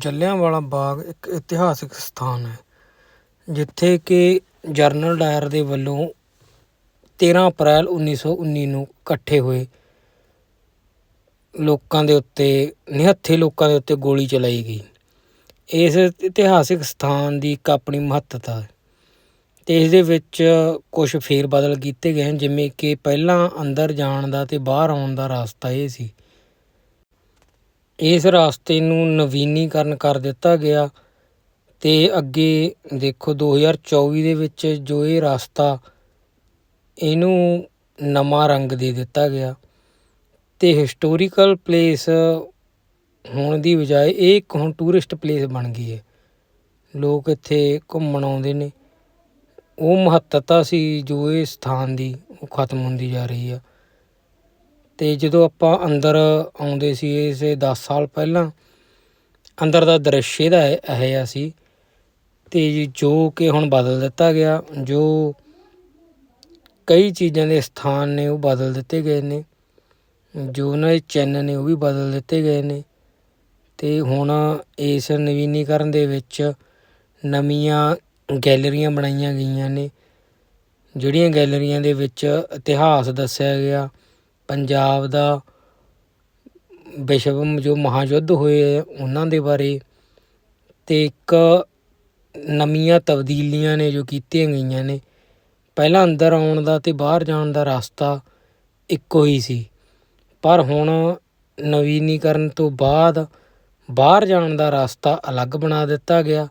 ਜਲ੍ਹਿਆਂਵਾਲਾ ਬਾਗ ਇੱਕ ਇਤਿਹਾਸਿਕ ਸਥਾਨ ਹੈ, ਜਿੱਥੇ ਕਿ ਜਰਨਲ ਡਾਇਰ ਦੇ ਵੱਲੋਂ 13 ਅਪ੍ਰੈਲ 1919 ਨੂੰ ਇਕੱਠੇ ਹੋਏ ਲੋਕਾਂ ਦੇ ਉੱਤੇ, ਨਿਹੱਥੇ ਲੋਕਾਂ ਦੇ ਉੱਤੇ ਗੋਲੀ ਚਲਾਈ ਗਈ। ਇਸ ਇਤਿਹਾਸਿਕ ਸਥਾਨ ਦੀ ਇੱਕ ਆਪਣੀ ਮਹੱਤਤਾ ਹੈ ਤੇ ਇਸ ਦੇ ਵਿੱਚ ਕੁਝ ਫੇਰ ਬਦਲ ਕੀਤੇ ਗਏ ਹਨ, ਜਿਵੇਂ ਕਿ ਪਹਿਲਾਂ ਅੰਦਰ ਜਾਣ ਦਾ ਤੇ ਬਾਹਰ ਆਉਣ ਦਾ ਰਸਤਾ ਇਹ ਸੀ ਇਸ ਰਸਤੇ ਨੂੰ ਨਵੀਨੀਕਰਨ ਕਰ ਦਿੱਤਾ ਗਿਆ ਅਤੇ ਅੱਗੇ ਦੇਖੋ 2024 ਦੇ ਵਿੱਚ ਜੋ ਇਹ ਰਸਤਾ ਇਹਨੂੰ ਨਵਾਂ ਰੰਗ ਦੇ ਦਿੱਤਾ ਗਿਆ ਅਤੇ ਹਿਸਟੋਰੀਕਲ ਪਲੇਸ ਹੋਣ ਦੀ ਬਜਾਏ ਇਹ ਇੱਕ ਹੁਣ ਟੂਰਿਸਟ ਪਲੇਸ ਬਣ ਗਈ ਹੈ। ਲੋਕ ਇੱਥੇ ਘੁੰਮਣ ਆਉਂਦੇ ਨੇ। ਉਹ ਮਹੱਤਤਾ ਸੀ ਜੋ ਇਹ ਸਥਾਨ ਦੀ, ਉਹ ਖਤਮ ਹੁੰਦੀ ਜਾ ਰਹੀ ਆ। ਅਤੇ ਜਦੋਂ ਆਪਾਂ ਅੰਦਰ ਆਉਂਦੇ ਸੀ, ਇਸੇ ਦਸ ਸਾਲ ਪਹਿਲਾਂ, ਅੰਦਰ ਦਾ ਦ੍ਰਿਸ਼ ਇਹਦਾ ਇਹ ਜਿਹਾ ਸੀ ਅਤੇ ਜੋ ਕਿ ਹੁਣ ਬਦਲ ਦਿੱਤਾ ਗਿਆ, ਜੋ ਕਈ ਚੀਜ਼ਾਂ ਦੇ ਸਥਾਨ ਨੇ ਉਹ ਬਦਲ ਦਿੱਤੇ ਗਏ ਨੇ, ਜੋ ਉਹਨਾਂ ਦੇ ਚਿੰਨ੍ਹ ਨੇ ਉਹ ਵੀ ਬਦਲ ਦਿੱਤੇ ਗਏ ਨੇ ਅਤੇ ਹੁਣ ਇਸ ਨਵੀਨੀਕਰਨ ਦੇ ਵਿੱਚ ਨਵੀਆਂ ਗੈਲਰੀਆਂ ਬਣਾਈਆਂ ਗਈਆਂ ਨੇ, ਜਿਹੜੀਆਂ ਗੈਲਰੀਆਂ ਦੇ ਵਿੱਚ ਇਤਿਹਾਸ ਦੱਸਿਆ ਗਿਆ ਪੰਜਾਬ ਦਾ ਵਿਸ਼ਵ ਜੋ ਮਹਾਂਯੁੱਧ ਹੋਏ ਆ ਉਹਨਾਂ ਦੇ ਬਾਰੇ ਅਤੇ ਇੱਕ ਨਵੀਆਂ ਤਬਦੀਲੀਆਂ ਨੇ ਜੋ ਕੀਤੀਆਂ ਗਈਆਂ ਨੇ। ਪਹਿਲਾਂ ਅੰਦਰ ਆਉਣ ਦਾ ਅਤੇ ਬਾਹਰ ਜਾਣ ਦਾ ਰਸਤਾ ਇੱਕੋ ਹੀ ਸੀ। ਪਰ ਹੁਣ ਨਵੀਨੀਕਰਨ ਤੋਂ ਬਾਅਦ ਬਾਹਰ ਜਾਣ ਦਾ ਰਸਤਾ ਅਲੱਗ ਬਣਾ ਦਿੱਤਾ ਗਿਆ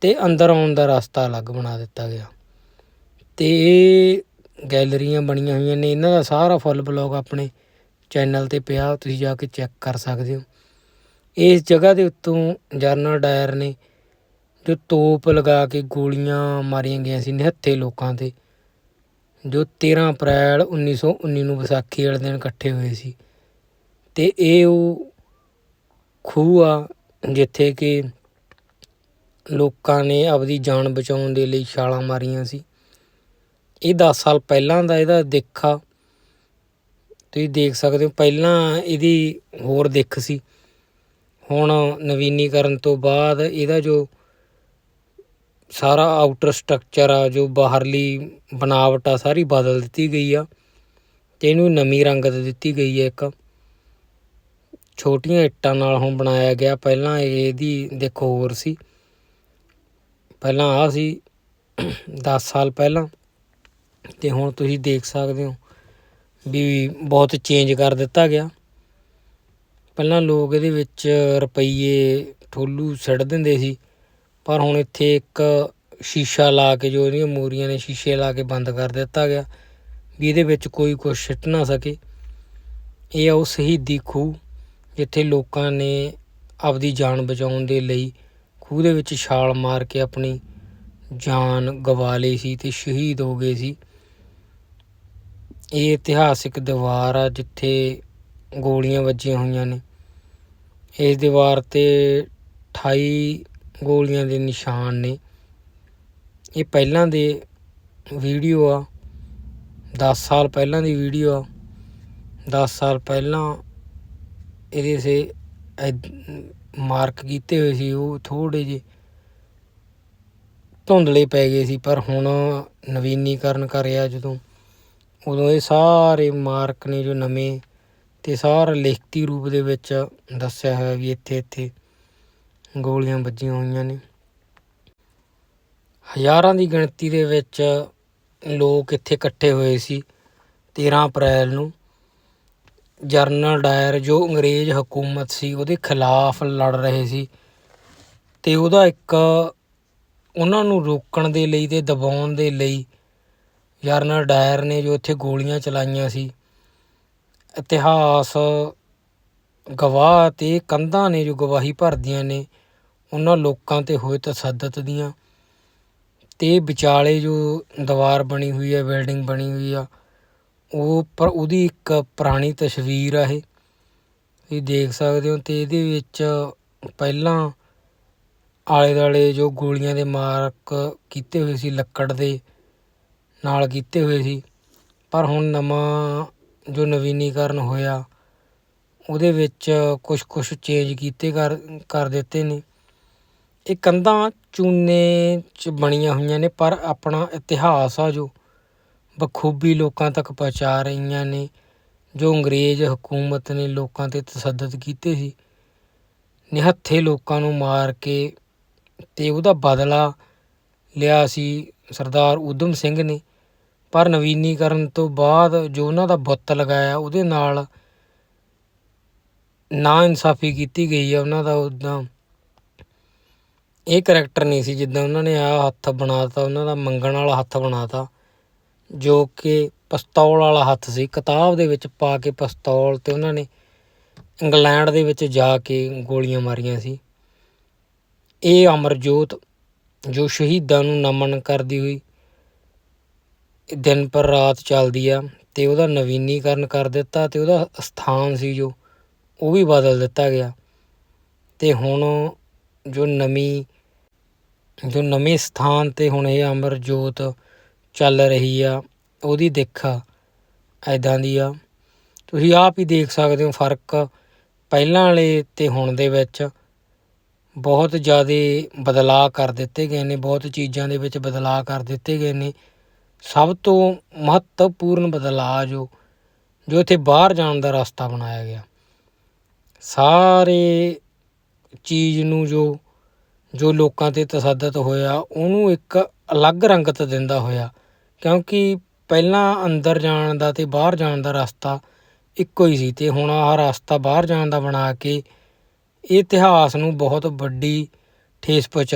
ਤੇ ਅੰਦਰ ਆਉਣ ਦਾ ਰਸਤਾ ਅਲੱਗ ਬਣਾ ਦਿੱਤਾ ਗਿਆ। ਤੇ ਇਹ ਗੈਲਰੀਆਂ ਬਣੀਆਂ ਹੋਈਆਂ ਨੇ। ਇਹਨਾਂ ਦਾ ਸਾਰਾ ਫੁੱਲ ਬਲੌਗ ਆਪਣੇ ਚੈਨਲ ਤੇ ਪਿਆ, ਤੁਸੀਂ ਜਾ ਕੇ ਚੈੱਕ ਕਰ ਸਕਦੇ ਹੋ। ਇਸ ਜਗ੍ਹਾ ਦੇ ਉੱਤੋਂ ਜਰਨਲ ਡਾਇਰ ਨੇ ਜੋ ਤੋਪ ਲਗਾ ਕੇ ਗੋਲੀਆਂ ਮਾਰੀਆਂ ਗਈਆਂ ਸੀ ਨਿਹੱਥੇ ਲੋਕਾਂ ਤੇ, ਜੋ 13 ਅਪ੍ਰੈਲ 1919 ਨੂੰ ਵਿਸਾਖੀ ਵਾਲੇ ਦਿਨ ਇਕੱਠੇ ਹੋਏ ਸੀ। ਤੇ ਇਹ ਉਹ ਖੂਹ ਆ ਜਿੱਥੇ ਕਿ ਲੋਕਾਂ ਨੇ ਆਪਦੀ ਜਾਨ ਬਚਾਉਣ ਦੇ ਲਈ ਛਾਲਾਂ ਮਾਰੀਆਂ ਸੀ। ਇਹ 10 ਸਾਲ ਪਹਿਲਾਂ ਦਾ ਇਹਦਾ ਦੇਖਾ। ਤੁਸੀਂ ਦੇਖ ਸਕਦੇ ਹੋ, ਪਹਿਲਾਂ ਇਹਦੀ ਹੋਰ ਦਿੱਖ ਸੀ। ਹੁਣ ਨਵੀਨੀਕਰਨ ਤੋਂ ਬਾਅਦ ਇਹਦਾ ਜੋ ਸਾਰਾ ਆਊਟਰ ਸਟਰਕਚਰ ਆ, ਜੋ ਬਾਹਰਲੀ ਬਣਾਵਟ ਆ, ਸਾਰੀ ਬਦਲ ਦਿੱਤੀ ਗਈ ਆ ਤੇ ਇਹਨੂੰ ਨਵੀਂ ਰੰਗਤ ਦਿੱਤੀ ਗਈ ਹੈ ਇੱਕ। ਛੋਟੀਆਂ ਇੱਟਾਂ ਨਾਲ ਹੁਣ ਬਣਾਇਆ ਗਿਆ। ਪਹਿਲਾਂ ਇਹਦੀ ਦੇਖੋ ਹੋਰ ਸੀ। ਪਹਿਲਾਂ ਆ ਸੀ 10 ਸਾਲ ਪਹਿਲਾਂ। ਤੇ ਹੁਣ ਤੁਸੀਂ ਦੇਖ ਸਕਦੇ ਹੋ ਵੀ ਬਹੁਤ ਚੇਂਜ ਕਰ ਦਿੱਤਾ ਗਿਆ। ਪਹਿਲਾਂ ਲੋਕ ਇਹਦੇ ਵਿੱਚ ਰੁਪਈਏ ਠੋਲੂ ਸਿੱਟ ਦਿੰਦੇ ਸੀ, ਪਰ ਹੁਣ ਇੱਥੇ ਇੱਕ ਸ਼ੀਸ਼ਾ ਲਾ ਕੇ ਜੋ ਇਹਦੀਆਂ ਮੋਰੀਆਂ ਨੇ ਸ਼ੀਸ਼ੇ ਲਾ ਕੇ ਬੰਦ ਕਰ ਦਿੱਤਾ ਗਿਆ ਵੀ ਇਹਦੇ ਵਿੱਚ ਕੋਈ ਕੁਝ ਸਿੱਟ ਨਾ ਸਕੇ। ਇਹ ਆ ਉਹ ਸ਼ਹੀਦੀ ਖੂਹ ਜਿੱਥੇ ਲੋਕਾਂ ਨੇ ਆਪਦੀ ਜਾਨ ਬਚਾਉਣ ਦੇ ਲਈ ਖੂਹ ਦੇ ਵਿੱਚ ਛਾਲ ਮਾਰ ਕੇ ਆਪਣੀ ਜਾਨ ਗਵਾ ਲਈ ਸੀ ਤੇ ਸ਼ਹੀਦ ਹੋ ਗਏ ਸੀ। ਇਹ ਇਤਿਹਾਸਿਕ ਦੀਵਾਰ ਆ ਜਿੱਥੇ ਗੋਲੀਆਂ ਵੱਜੀਆਂ ਹੋਈਆਂ ਨੇ। ਇਸ ਦੀਵਾਰ ਤੇ 28 ਗੋਲੀਆਂ ਦੇ ਨਿਸ਼ਾਨ ਨੇ। ਇਹ ਪਹਿਲਾਂ ਦੇ ਵੀਡੀਓ ਆ। 10 ਸਾਲ ਪਹਿਲਾਂ ਦੀ ਵੀਡੀਓ ਆ। 10 ਸਾਲ ਪਹਿਲਾਂ ਇਹਦੇ ਸੇ ਮਾਰਕ ਕੀਤੇ ਹੋਏ ਸੀ। ਉਹ ਥੋੜੇ ਜਿਹੇ ਧੁੰਦਲੇ ਪੈ ਗਏ ਸੀ, ਪਰ ਹੁਣ ਨਵੀਨੀਕਰਨ ਕਰਿਆ ਜਦੋਂ ਉਦੋਂ ਇਹ ਸਾਰੇ ਮਾਰਕ ਨੇ ਜੋ ਨਵੇਂ ਅਤੇ ਸਾਰਾ ਲਿਖਤੀ ਰੂਪ ਦੇ ਵਿੱਚ ਦੱਸਿਆ ਹੋਇਆ ਵੀ ਇੱਥੇ ਇੱਥੇ ਗੋਲੀਆਂ ਵੱਜੀਆਂ ਹੋਈਆਂ ਨੇ। ਹਜ਼ਾਰਾਂ ਦੀ ਗਿਣਤੀ ਦੇ ਵਿੱਚ ਲੋਕ ਇੱਥੇ ਇਕੱਠੇ ਹੋਏ ਸੀ 13 ਅਪ੍ਰੈਲ ਨੂੰ। ਜਰਨਲ ਡਾਇਰ ਜੋ ਅੰਗਰੇਜ਼ ਹਕੂਮਤ ਸੀ, ਉਹਦੇ ਖਿਲਾਫ ਲੜ ਰਹੇ ਸੀ ਤੇ ਉਹਦਾ ਇੱਕ ਉਹਨਾਂ ਨੂੰ ਰੋਕਣ ਦੇ ਲਈ ਤੇ ਦਬਾਉਣ ਦੇ ਲਈ ਜਰਨਲ ਡਾਇਰ ਨੇ ਜੋ ਇੱਥੇ ਗੋਲੀਆਂ ਚਲਾਈਆਂ ਸੀ, ਇਤਿਹਾਸ, ਗਵਾਹ ਅਤੇ ਕੰਧਾਂ ਨੇ ਜੋ ਗਵਾਹੀ ਭਰਦੀਆਂ ਨੇ, ਉਹਨਾਂ ਲੋਕਾਂ ਤੇ ਹੋਏ ਤਸੱਦਦ ਦੀਆਂ। ਤੇ ਵਿਚਾਲੇ ਜੋ ਦੀਵਾਰ ਬਣੀ ਹੋਈ ਹੈ ਬਿਲਡਿੰਗ ਬਣੀ ਹੋਈ ਆ, ਉਹ ਪਰ ਉਹਦੀ ਇੱਕ ਪੁਰਾਣੀ ਤਸਵੀਰ ਆ ਇਹ। ਤੁਸੀਂ ਦੇਖ ਸਕਦੇ ਹੋ ਤੇ ਇਹਦੇ ਵਿੱਚ ਪਹਿਲਾਂ ਆਲੇ ਦੁਆਲੇ ਜੋ ਗੋਲੀਆਂ ਦੇ ਮਾਰਕ ਕੀਤੇ ਹੋਏ ਸੀ ਲੱਕੜ ਦੇ ਨਾਲ ਕੀਤੇ ਹੋਏ ਸੀ। ਪਰ ਹੁਣ ਨਵਾਂ ਜੋ ਨਵੀਨੀਕਰਨ ਹੋਇਆ, ਉਹਦੇ ਵਿੱਚ ਕੁਛ ਕੁਛ ਚੇਂਜ ਕੀਤੇ ਕਰ ਕਰ ਦਿੱਤੇ ਨੇ। ਇਹ ਕੰਧਾਂ ਚੂਨੇ 'ਚ ਬਣੀਆਂ ਹੋਈਆਂ ਨੇ, ਪਰ ਆਪਣਾ ਇਤਿਹਾਸ ਆ ਜੋ ਬਖੂਬੀ ਲੋਕਾਂ ਤੱਕ ਪਹੁੰਚਾ ਰਹੀਆਂ ਨੇ, ਜੋ ਅੰਗਰੇਜ਼ ਹਕੂਮਤ ਨੇ ਲੋਕਾਂ ਤੇ ਤਸੱਦਦ ਕੀਤੇ ਸੀ। ਨਿਹੱਥੇ ਲੋਕਾਂ ਨੂੰ ਮਾਰ ਕੇ ਤੇ ਉਹਦਾ ਬਦਲਾ ਲਿਆ ਸੀ ਸਰਦਾਰ ਊਧਮ ਸਿੰਘ ਨੇ। ਪਰ ਨਵੀਨੀਕਰਨ ਤੋਂ ਬਾਅਦ ਜੋ ਉਹਨਾਂ ਦਾ ਬੁੱਤ ਲਗਾਇਆ, ਉਹਦੇ ਨਾਲ ਨਾ ਇਨਸਾਫੀ ਕੀਤੀ ਗਈ ਆ ਉਹਨਾਂ ਦਾ ਉਦਾਂ ਇਹ ਕਰੈਕਟਰ ਨਹੀਂ ਸੀ ਜਿੱਦਾਂ ਉਹਨਾਂ ਨੇ ਆ ਹੱਥ ਬਣਾਤਾ, ਉਹਨਾਂ ਦਾ ਮੰਗਣ ਵਾਲਾ ਹੱਥ ਬਣਾਤਾ, ਜੋ ਕਿ ਪਿਸਤੌਲ ਵਾਲਾ ਹੱਥ ਸੀ। ਕਿਤਾਬ ਦੇ ਵਿੱਚ ਪਾ ਕੇ ਪਿਸਤੌਲ ਤੇ ਉਹਨਾਂ ਨੇ ਇੰਗਲੈਂਡ ਦੇ ਵਿੱਚ ਜਾ ਕੇ ਗੋਲੀਆਂ ਮਾਰੀਆਂ ਸੀ। ਇਹ ਅਮਰਜੋਤ ਜੋ ਸ਼ਹੀਦਾਂ ਨੂੰ ਨਮਨ ਕਰਦੀ ਹੋਈ ਦਿਨ ਪਰ ਰਾਤ ਚੱਲਦੀ ਆ ਅਤੇ ਉਹਦਾ ਨਵੀਨੀਕਰਨ ਕਰ ਦਿੱਤਾ ਅਤੇ ਉਹਦਾ ਸਥਾਨ ਸੀ ਜੋ, ਉਹ ਵੀ ਬਦਲ ਦਿੱਤਾ ਗਿਆ। ਅਤੇ ਹੁਣ ਜੋ ਨਵੀਂ, ਜੋ ਨਵੇਂ ਸਥਾਨ ਤੇ ਹੁਣ ਇਹ ਅਮਰਜੋਤ ਚੱਲ ਰਹੀ ਆ, ਉਹਦੀ ਦਿੱਖ ਇੱਦਾਂ ਦੀ ਆ। ਤੁਸੀਂ ਆਪ ਹੀ ਦੇਖ ਸਕਦੇ ਹੋ ਫ਼ਰਕ ਪਹਿਲਾਂ ਵਾਲੇ ਅਤੇ ਹੁਣ ਦੇ ਵਿੱਚ। ਬਹੁਤ ਜ਼ਿਆਦਾ ਬਦਲਾਅ ਕਰ ਦਿੱਤੇ ਗਏ ਨੇ, ਬਹੁਤ ਚੀਜ਼ਾਂ ਦੇ ਵਿੱਚ ਬਦਲਾਅ ਕਰ ਦਿੱਤੇ ਗਏ ਨੇ। ਸਭ ਤੋਂ ਮਹੱਤਵਪੂਰਨ ਬਦਲਾਅ ਜੋ ਜੋ ਇੱਥੇ ਬਾਹਰ ਜਾਣ ਦਾ ਰਸਤਾ ਬਣਾਇਆ ਗਿਆ। ਸਾਰੇ ਚੀਜ਼ ਨੂੰ ਜੋ ਜੋ ਲੋਕਾਂ ਤੇ ਤਸੱਦਦ ਹੋਇਆ, ਉਹਨੂੰ ਇੱਕ ਅਲੱਗ ਰੰਗਤ ਦਿੰਦਾ ਹੋਇਆ, ਕਿਉਂਕਿ ਪਹਿਲਾਂ ਅੰਦਰ ਜਾਣ ਦਾ ਅਤੇ ਬਾਹਰ ਜਾਣ ਦਾ ਰਸਤਾ ਇੱਕੋ ਹੀ ਸੀ ਅਤੇ ਹੁਣ ਆਹ ਰਸਤਾ ਬਾਹਰ ਜਾਣ ਦਾ ਬਣਾ ਕੇ ਇਹ ਇਤਿਹਾਸ ਨੂੰ ਬਹੁਤ ਵੱਡੀ ਠੇਸ ਪਹੁੰਚਾਈ